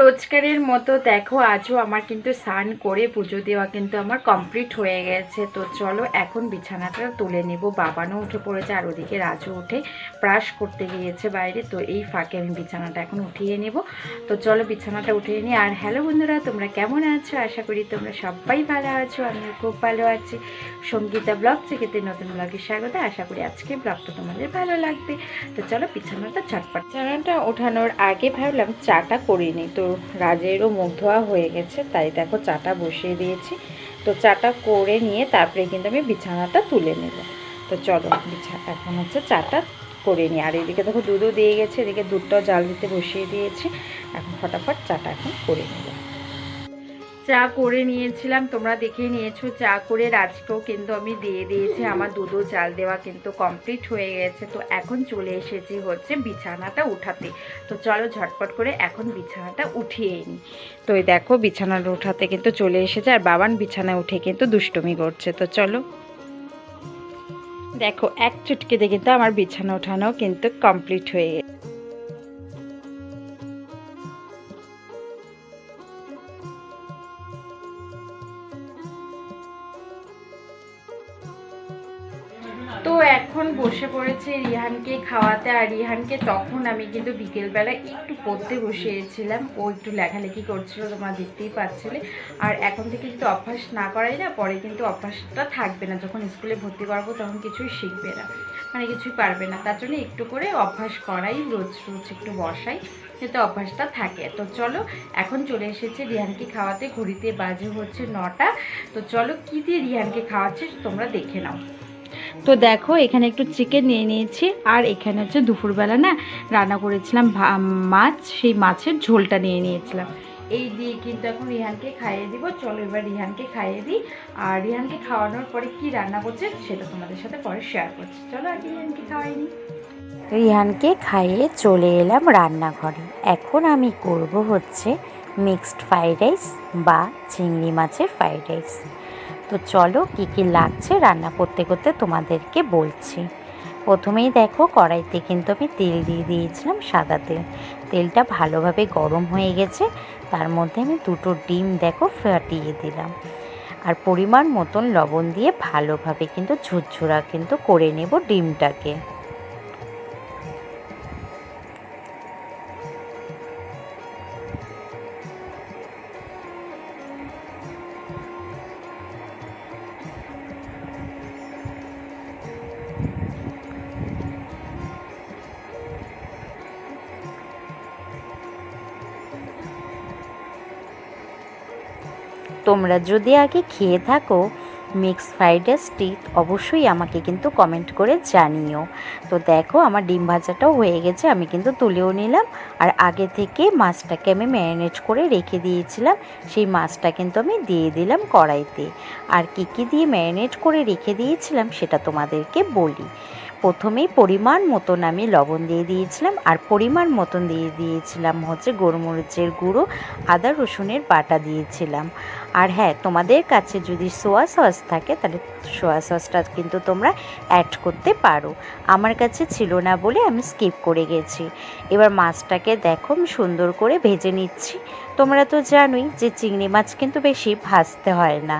রোজকারের মতো দেখো, আজও আমার কিন্তু স্নান করে পুজো দেওয়া কিন্তু আমার কমপ্লিট হয়ে গেছে। তো চলো, এখন বিছানাটা তুলে নেব। বাবানও উঠে পড়েছে আর ওদিকে রাজু উঠে ব্রাশ করতে গিয়েছে বাইরে। তো এই ফাঁকে আমি বিছানাটা এখন উঠিয়ে নেব। তো চলো, বিছানাটা উঠিয়ে নিই। আর হ্যালো বন্ধুরা, তোমরা কেমন আছো? আশা করি তোমরা সবাই ভালো আছো। আমিও খুব ভালো আছি। সঙ্গীতা ব্লগ থেকে নতুন ব্লগে স্বাগত। আশা করি আজকে ব্লগটা তোমাদের ভালো লাগবে। তো চলো, বিছানাটা ঝটপট। বিছানাটা ওঠানোর আগে ভাবলাম চাটা করে নিই। তো রাজেরও মুখ ধোয়া হয়ে গেছে, তাই দেখো চাটা বসিয়ে দিয়েছি। তো চাটা করে নিয়ে তারপরে কিন্তু আমি বিছানাটা তুলে নেব। তো চলো, বিছা এখন হচ্ছে চাটা করে নিই। আর এদিকে দেখো দুধও দিয়ে গেছে, এদিকে দুধটাও জাল দিতে বসিয়ে দিয়েছি। এখন ফটাফট চাটা এখন করে নেব। চা করে নিয়েছিলাম, তোমরা দেখে নিয়েছো, চা করে রাজকেও কিন্তু আমি দিয়ে দিয়েছি। আমার দুধও জাল দেওয়া কিন্তু কমপ্লিট হয়ে গেছে। তো এখন চলে এসেছি হচ্ছে বিছানাটা উঠাতে। তো চলো ঝটপট করে এখন বিছানাটা উঠিয়ে নিই তো এই দেখো বিছানাটা উঠাতে কিন্তু চলে এসেছে, আর বাবান বিছানায় উঠে কিন্তু দুষ্টুমি করছে। তো চলো। দেখো, এক চুটকিতে কিন্তু আমার বিছানা ওঠানো কিন্তু কমপ্লিট হয়ে গেছে। এখন বসে পড়েছে রিহানকে খাওয়াতে, আর রিহানকে তখন আমি কিন্তু বিকেলবেলা একটু পড়তে বসিয়েছিলাম। ও একটু লেখালেখি করছিল, তোমার দেখতেই পাচ্ছিলে। আর এখন থেকে কিন্তু অভ্যাস না করাই না, পরে কিন্তু অভ্যাসটা থাকবে না। যখন স্কুলে ভর্তি করাবো তখন কিছুই শিখবে না মানে কিছুই পারবে না। তার জন্য একটু করে অভ্যাস করাই, রোজ রোজ একটু বসাই, যাতে অভ্যাসটা থাকে। তো চলো, এখন চলে এসেছে রিহানকে খাওয়াতে। ঘড়িতে বাজে হচ্ছে নটা। তো চলো, কী দিয়ে রিহানকে খাওয়াচ্ছে তোমরা দেখে নাও। তো দেখো, এখানে একটু চিকেন নিয়ে নিয়েছি, আর এখানে হচ্ছে দুপুরবেলা না রান্না করেছিলাম মাছ, সেই মাছের ঝোলটা নিয়ে নিয়েছিলাম। এই দিয়ে কিন্তু এখন রিহানকে খাইয়ে দিব। চলো এবার রিহানকে খাইয়ে দিই। আর রিহানকে খাওয়ানোর পরে কি রান্না করছে সেটা তোমাদের সাথে পরে শেয়ার করছি। চলো আগে রিহানকে খাওয়াই রিহানকে খাইয়ে চলে এলাম রান্নাঘরে। এখন আমি করব হচ্ছে মিক্সড ফ্রাইড রাইস বা চিংড়ি মাছের ফ্রাইড রাইস তো চলো কী কী লাগছে রান্না করতে করতে তোমাদেরকে বলছি। প্রথমেই দেখো, কড়াইতে কিন্তু আমি তেল দিয়ে দিয়েছিলাম সাদা তেল। তেলটা ভালোভাবে গরম হয়ে গেছে, তার মধ্যে আমি দুটো ডিম দেখো ফাটিয়ে দিলাম। আর পরিমাণ মতন লবণ দিয়ে ভালোভাবে কিন্তু ঝুরঝুরা কিন্তু করে নেব ডিমটাকে। তোমরা যদি আগে খেয়ে থাকো মিক্স ফ্রাইড রাইসটি অবশ্যই আমাকে কিন্তু কমেন্ট করে জানিও। তো দেখো, আমার ডিম ভাজাটাও হয়ে গেছে, আমি কিন্তু তুলেও নিলাম। আর আগে থেকে মাছটাকে আমি ম্যারিনেট করে রেখে দিয়েছিলাম, সেই মাছটা কিন্তু আমি দিয়ে দিলাম কড়াইতে। আর কী কী দিয়ে ম্যারিনেট করে রেখে দিয়েছিলাম, সেটা তোমাদেরকে বলি। প্রথমেই পরিমাণ মতন আমি লবণ দিয়ে দিয়েছিলাম আর পরিমাণ মতন দিয়ে দিয়েছিলাম হচ্ছে গোলমরিচের গুঁড়ো, আদা রসুনের বাটা দিয়েছিলাম। আর হ্যাঁ তোমাদের কাছে যদি সোয়া সস থাকে তাহলে সোয়া সসটা কিন্তু তোমরা অ্যাড করতে পারো। আমার কাছে ছিল না বলে আমি স্কিপ করে গেছি। এবার মাছটাকে দেখো, আমি সুন্দর করে ভেজে নিচ্ছি। তোমরা তো জানোই যে চিংড়ি মাছ কিন্তু বেশি ভাজতে হয় না।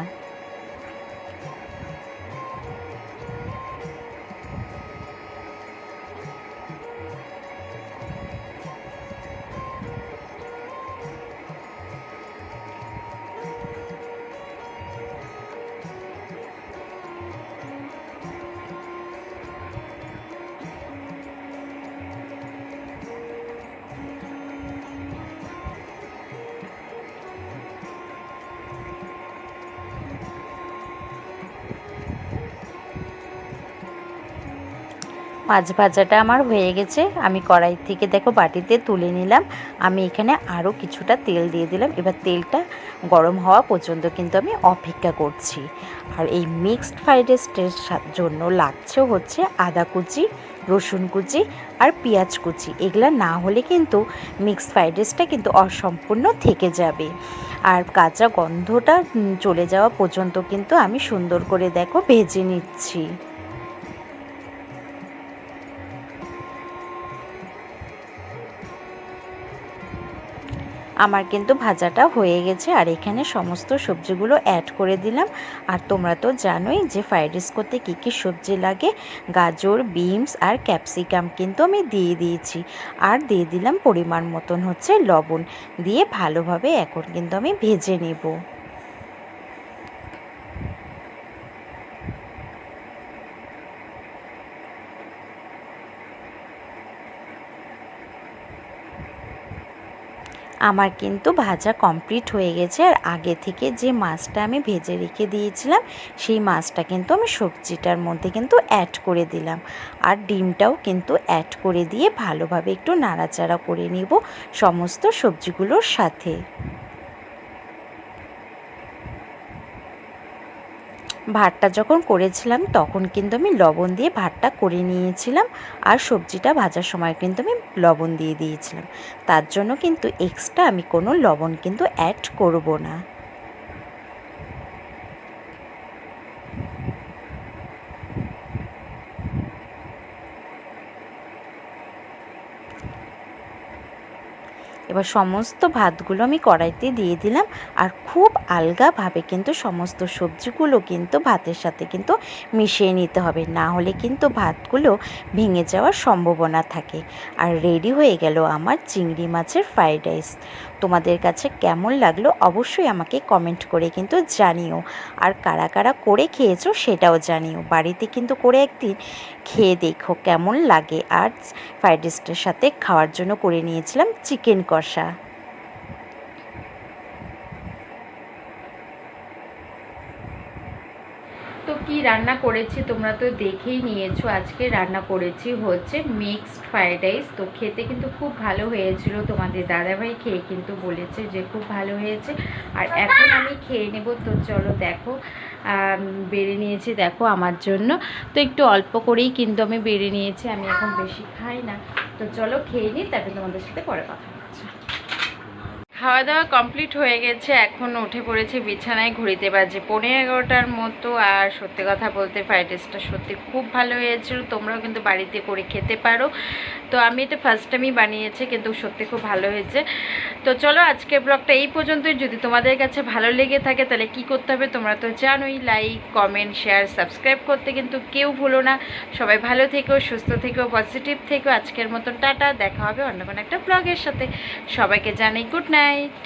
মাছ ভাজাটা আমার হয়ে গেছে। আমি কড়াই থেকে দেখো বাটিতে তুলে নিলাম। আমি এখানে আরও কিছুটা তেল দিয়ে দিলাম। এবার তেলটা গরম হওয়া পর্যন্ত কিন্তু আমি অপেক্ষা করছি। আর এই মিক্সড ফ্রাইড রাইসের জন্য লাগছেও হচ্ছে আদা কুচি, রসুন কুচি আর পেঁয়াজ কুচি। এগুলো না হলে কিন্তু মিক্সড ফ্রাইড রাইসটা কিন্তু অসম্পূর্ণ থেকে যাবে। আর কাঁচা গন্ধটা চলে যাওয়া পর্যন্ত কিন্তু আমি সুন্দর করে দেখো ভেজে নিচ্ছি। আমার কিন্তু ভাজাটা হয়ে গেছে আর এখানে সমস্ত সবজিগুলো অ্যাড করে দিলাম। আর তোমরা তো জানোই যে ফ্রাইড রাইস করতে কী কী সবজি লাগে। গাজর বিনস আর ক্যাপসিকাম কিন্তু আমি দিয়ে দিয়েছি। আর দিয়ে দিলাম পরিমাণ মতন হচ্ছে লবণ। দিয়ে ভালোভাবে এখন কিন্তু আমি ভেজে নেব। আমার কিন্তু ভাজা কমপ্লিট হয়ে গেছে। আর আগে থেকে যে মাছটা আমি ভেজে রেখে দিয়েছিলাম, সেই মাছটা কিন্তু আমি সবজিটার মধ্যে কিন্তু অ্যাড করে দিলাম। আর ডিমটাও কিন্তু অ্যাড করে দিয়ে ভালোভাবে একটু নাড়াচাড়া করে নিব সমস্ত সবজিগুলোর সাথে। ভাতটা যখন করেছিলাম, তখন কিন্তু আমি লবণ দিয়ে ভাতটা করে নিয়েছিলাম আর সবজিটা ভাজার সময় কিন্তু আমি লবণ দিয়ে দিয়েছিলাম। তার জন্য কিন্তু এক্সট্রা আমি কোনো লবণ কিন্তু অ্যাড করব না। এবার সমস্ত ভাতগুলো আমি কড়াইতে দিয়ে দিলাম। আর খুব আলগাভাবে কিন্তু সমস্ত সবজিগুলো কিন্তু ভাতের সাথে কিন্তু মিশিয়ে নিতে হবে। না হলে কিন্তু ভাতগুলো ভেঙে যাওয়ার সম্ভাবনা থাকে। আর রেডি হয়ে গেল আমার চিংড়ি মাছের ফ্রাইড রাইস। তোমাদের কাছে কেমন লাগল অবশ্যই আমাকে কমেন্ট করে কিন্তু জানিও। আর কারা কারা করে খেয়েছো সেটাও জানিও। বাড়িতে কিন্তু করে একদিন খেয়ে দেখো কেমন লাগে। আর ফ্রাইড রাইসটার সাথে খাওয়ার জন্য করে নিয়েছিলাম চিকেন কষা। তো কি রান্না করেছি তোমরা তো দেখেই নিয়েছো। আজকে রান্না করেছি হচ্ছে মিক্সড ফ্রাইড রাইস তো খেতে কিন্তু খুব ভালো হয়েছিল। তোমাদের দাদাভাই খেয়ে কিন্তু বলেছে যে খুব ভালো হয়েছে। আর এখন আমি খেয়ে নেব। তো চলো দেখো বেড়ে নিয়েছি দেখো আমার জন্য। তো একটু অল্প করেই কিন্তু আমি বেড়ে নিয়েছি। আমি এখন বেশি খাই না। তো চলো খেয়ে নিই তারপরে তোমাদের সাথে পরে কথা খাওয়া দাওয়া কমপ্লিট হয়ে গেছে, এখন উঠে পড়েছি বিছানায় ঘুরিতে বাজে পনেরো এগারোটার মতো। আর সত্যি কথা বলতে ফ্রাইড রাইসটা সত্যি খুব ভালো হয়েছিল। তোমরাও কিন্তু বাড়িতে করে খেতে পারো। তো আমি এটা ফার্স্ট টাইমই বানিয়েছি, কিন্তু সত্যি খুব ভালো হয়েছে। তো চলো আজকের ব্লগটা এই পর্যন্তই। যদি তোমাদের কাছে ভালো লেগে থাকে, তাহলে কি করতে হবে তোমরা তো জানোই লাইক কমেন্ট শেয়ার সাবস্ক্রাইব করতে কিন্তু কেউ ভুলো না। সবাই ভালো থেকো, সুস্থ থেকো পজিটিভ থেকো। আজকের মতন টাটা, দেখা হবে অন্য কোনো একটা ব্লগের সাথে। সবাইকে জানাই গুড নাইট